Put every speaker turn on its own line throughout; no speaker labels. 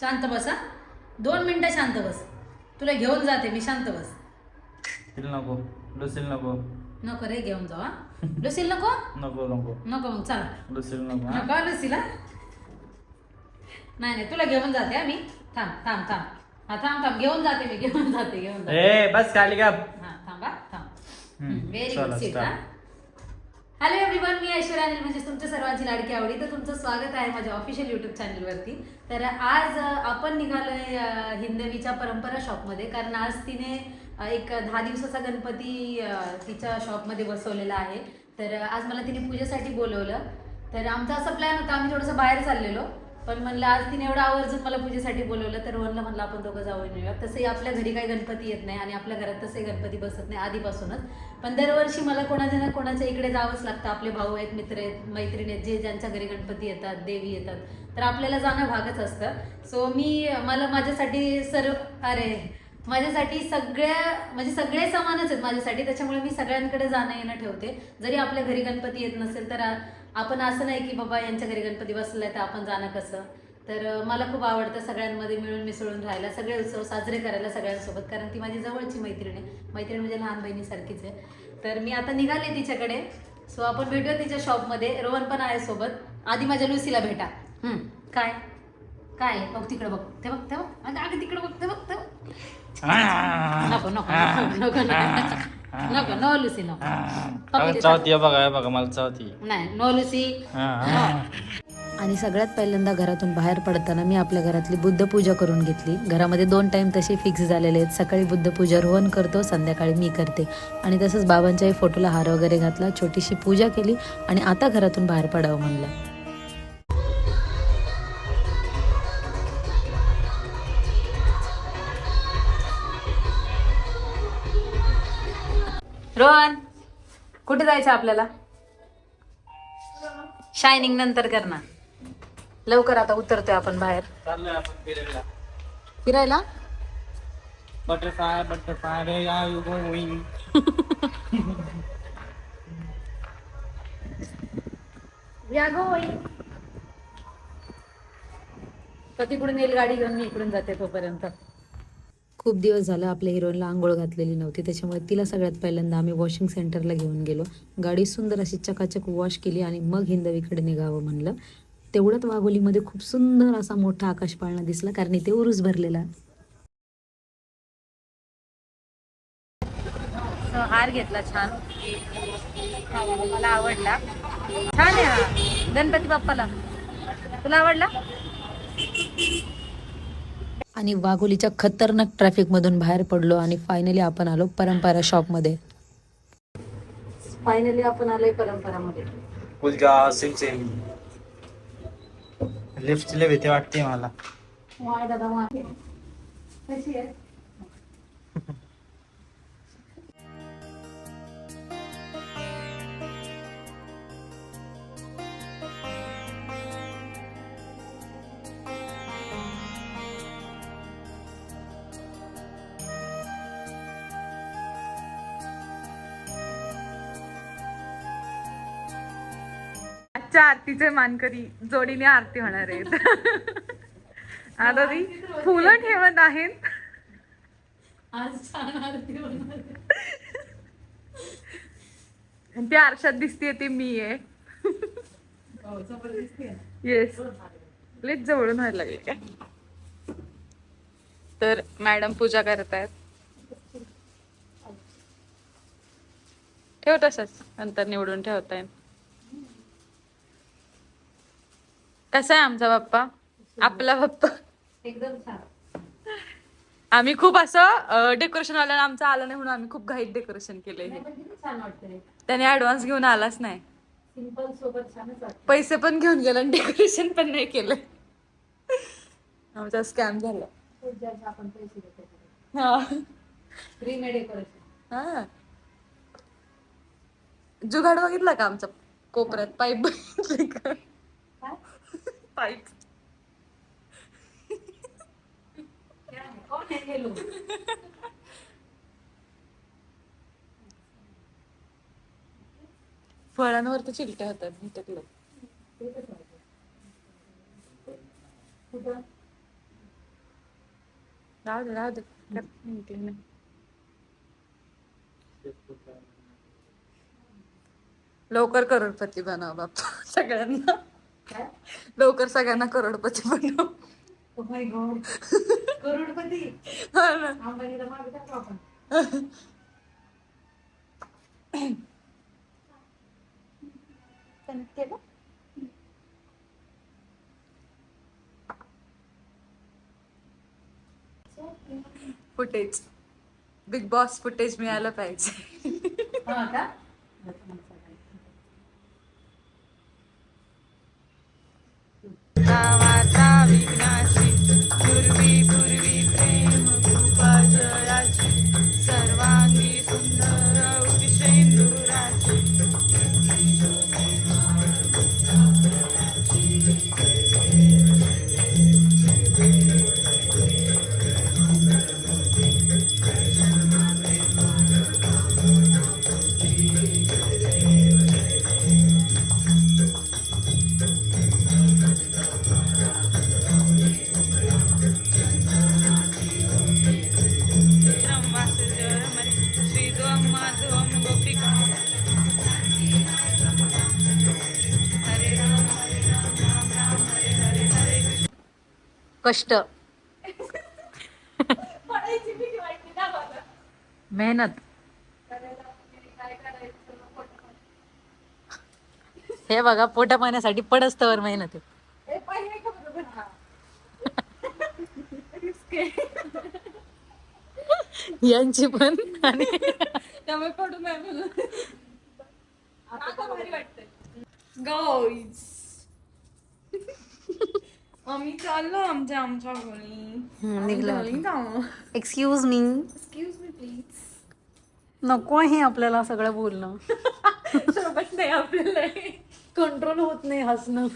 शांत बस. हा दोन मिनिटं शांत बस. तुला घेऊन जाते मी शांत बस.
तिला नको. लुसील नको.
नको रे घेऊन जाऊ हा. लुसील नको?
नको नको.
नको मग चला.
लुसील नको हा?
नको लुसीला नाही नाही तुला घेऊन जाते हा मी. थांब थांब थांब. हा थांब थांब. घेऊन जाते मी घेऊन जाते घेऊन जाते.
ए बस खाली का
हा थांबा थांब. Very good seat. हा. हॅलो एव्हरीवन मी ऐश्वर्या अनिल. म्हणजे तुमच्या सर्वांची लाडकी आवडी. तर तुमचं स्वागत आहे माझ्या ऑफिशियल युट्यूब चॅनलवरती तर आज आपण निघालोय हिंदवीच्या परंपरा शॉपमध्ये कारण आज तिने एक दहा दिवसाचा गणपती तिच्या शॉपमध्ये बसवलेला आहे. तर आज मला तिने पूजेसाठी बोलवलं. तर आमचा असा प्लॅन होता. आम्ही थोडंसं बाहेर चाललेलो. पण म्हणलं आज तिने एवढं आवर्जून मला पूजेसाठी बोलवलं तर रोहनला म्हणलं आपण दोघं जाऊन येऊया. तसंही आपल्या घरी काही गणपती येत नाही आणि आपल्या घरात तसे गणपती बसत नाही आधीपासूनच. पण दरवर्षी मला कोणाच्या ना कोणाच्या इकडे जावंच लागतं. आपले भाऊ आहेत मित्र आहेत मैत्रिणी आहेत जे ज्यांच्या घरी गणपती येतात देवी येतात तर आपल्याला जाणं भागच असतं. सो मी मला माझ्यासाठी सर्व अरे माझ्यासाठी सगळ्या म्हणजे सगळे समानच आहेत माझ्यासाठी त्याच्यामुळे मी सगळ्यांकडे जाणं येणं ठेवते. जरी आपल्या घरी गणपती येत नसेल तर आपण असं नाही की बाबा यांच्या घरी गणपती बसलाय तर आपण जाणं कसं? तर मला खूप आवडतं सगळ्यांमध्ये मिळून मिसळून राहायला सगळे उत्सव साजरे करायला सगळ्यांसोबत कारण ती माझी जवळची मैत्रीण आहे. मैत्रीण म्हणजे लहान बहिणीसारखीच आहे. तर मी आता निघाले तिच्याकडे. सो आपण भेटूया तिच्या शॉपमध्ये रोहन पण आहे सोबत. आधी माझ्या लुसीला भेटा. काय? काय? बघ तिकडे बघ. ते बघ ते बघ. अगं तिकडे बघ ते बघ ते बघ. नको नको नको नको नको नको नो लुसी नको
अगं, चावती आहे बघा हे बघा मला चावती
नाही नो लुसी.
आणि सगळ्यात पहिल्यांदा घरातून बाहेर पडताना मी आपल्या घरातली बुद्धपूजा करून घेतली. घरामध्ये दोन टाइम तसे फिक्स झालेले आहेत. सकाळी बुद्धपूजा रोहन करतो संध्याकाळी मी करते. आणि तसंच बाबांच्याही फोटोला हार वगैरे घातला छोटीशी पूजा केली आणि आता घरातून बाहेर पडावं म्हणलं.
रोहन कुठे जायचं आपल्याला? शायनिंग नंतर कर ना लवकर आता उतरतोय आपण बाहेर.
चाललोय आपण फिरायला.
फिरायला?
बटरफ्लाय बटरफ्लाय रे आर यू गोइंग
तर तिकडून येईल गाडी घेऊन मी इकडून जाते तोपर्यंत.
खूप दिवस झालं आपल्या हिरोईनला आंघोळ घातलेली नव्हती. त्याच्यामुळे तिला सगळ्यात पहिल्यांदा आम्ही वॉशिंग सेंटरला घेऊन गेलो. गाडी सुंदर अशी चकाचक वॉश केली आणि मग हिंदवीकडे निघावं म्हणलं. तेवढ्यात वाघोलीमध्ये खूप सुंदर असा मोठा आकाश पाळणा दिसला कारण इथे उरूस भरलेला.
हार घेतला छान. मला आवडला. छान आहे हा. गणपती बाप्पाला. तुला आवडला?
आणि वाघोलीच्या खतरनाक ट्रॅफिक मधून बाहेर पडलो आणि फायनली आपण आलो परंपरा शॉपमध्ये
फायनली आपण आलोय परंपरामध्ये.
पुलजा सिम सिम लिफ्टची लय भीती वाटते मला.
वाय दादा कशी आहे?
आजच्या आरतीचे मानकरी जोडीने आरती होणार आहेत. आता ती फुलं ठेवत आहेत.
आज छान आरती होणार आहे.
आणि ती आरशात दिसतीये ती मी आहे.
हो, जबरदस्ती आहे.
येस प्लीज जवळून व्हायला लागले काय? तर मॅडम पूजा करत आहेत ठेव तसंच. नंतर निवडून ठेवता येईल. कसा आहे आमचा बाप्पा? आपला बाप्पा.
एकदम छान.
आम्ही खूप असं डेकोरेशन वाल्याला आमचं आलं नाही म्हणून आम्ही खूप घाईत डेकोरेशन केलंय हे. त्याने ऍडव्हान्स घेऊन आलाच नाही. पैसे पण घेऊन गेला आणि डेकोरेशन पण नाही केलं. आमचा स्कॅम झाला. हा. हा. जुगाड बघितला का आमचा? कोपऱ्यात पाईप बघितली का? पाईप. फळांवर तर चिलट्या होतात भेटकलं राहू दे राहू दे. लवकर करोडपती बनव बाप सगळ्यांना. लवकर सगळ्यांना करोडपती बनव.
करोडपती?
हा ना.
अंबानीला मागे टाकू आपण.
फुटेज बिग बॉस फुटेज मिळालं पाहिजे.
हा का
विघ्नाशी पूर्वी
कष्ट. मेहनत. हे बघा पोटा पाण्यासाठी पडस्तवर मेहनत यांची पण आणि
त्यामुळे पडू नाही म्हणून आता भारी वाटतंय गाईज आम्ही चाललो आमच्या आमच्या घरी.
निघलं एक्सक्यूज मी नको आहे आपल्याला सगळं बोलणं.
सोबत नाही आपल्याला.
कंट्रोल होत नाही हसणं.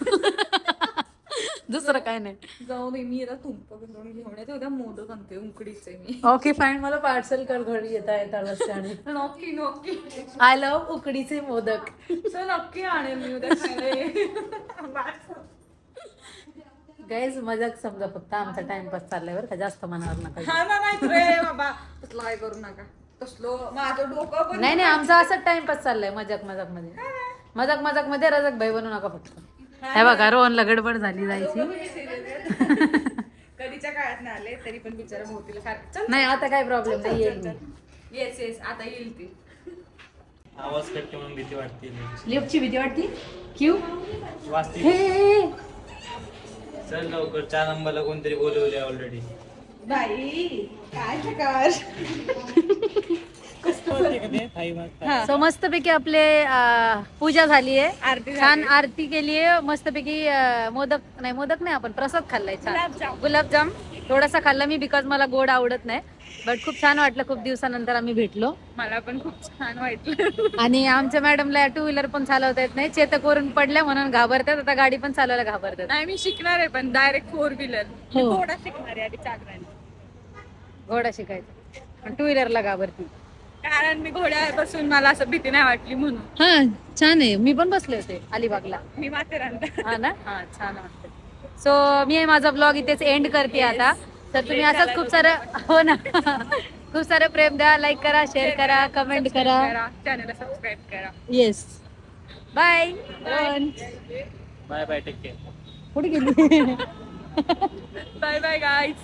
दुसरं काय नाही.
जाऊ दे मी करून घेऊन येते. उद्या मोदक आणते उकडीचे मी.
ओके फाईन मला पार्सल कर घरी येता येता रस्त्याने.
नक्की नक्की.
आय लव्ह उकडीचे मोदक.
सो नक्की आणेल मी उद्या
गाईज मजाक समजा फक्त आमचा टाइमपास चाललाय बरं का जास्त मनावर नका
हा ना नाही रे बाबा तसलं काय करू नका. तसलो माझं डोकं पण
नाही नाही आमचा असंच टाइमपास चाललाय मजाक मजाकमध्ये. मजाक मजाकमध्ये रजक भाई बनू नका फक्त. हे बघा रोहनला गडबड झाली जायची.
कधीच्या काळात नाही आले तरी पण बिचारा मोतीला
नाही आता काय प्रॉब्लेम नाही येईल मी
येस येस आता येईल ती.
आवाज करते म्हणून भीती वाटते.
लिफ्टची भीती वाटती? क्यू
वाचते
हे.
चल लवकर चार नंबरला कोणतरी बोलवले ऑलरेडी
बाई काय प्रकार?
सो मस्तपैकी आपले अं, पूजा झाली आहे.
आरती
छान आरती केली आहे. मस्तपैकी अं, मोदक नाही मोदक नाही आपण प्रसाद खाल्लाय. छान.
गुलाबजाम.
थोडासा खाल्ला मी बिकॉज मला गोड आवडत नाही. बट खूप छान वाटलं खूप दिवसानंतर आम्ही भेटलो.
मला पण खूप छान वाटलं.
आणि आमच्या मॅडमला टू व्हीलर पण चालवता येत नाही. चेतक वरून पडल्या म्हणून घाबरतात. आता गाडी पण चालवायला घाबरतात.
नाही मी शिकणार आहे पण डायरेक्ट फोर व्हीलर. थोडा शिकणार आहे आधी
घोडा शिकायचा. टू व्हीलरला घाबरती
कारण मी घोड्यापासून मला असं भीती नाही वाटली म्हणून.
हा छान आहे. मी पण बसले होते अलिबागला.
मी माथेरानला.
हा ना? हा छान वाटतं सो मी माझा ब्लॉग इथेच एंड करते आता. तर तुम्ही असंच खूप सारं हो ना. खूप सारं प्रेम द्या लाईक करा शेअर करा कमेंट करा.
चॅनलला सबस्क्राईब करा.
Yes bye
bye bye take care
कुठे गेली?
Bye bye guys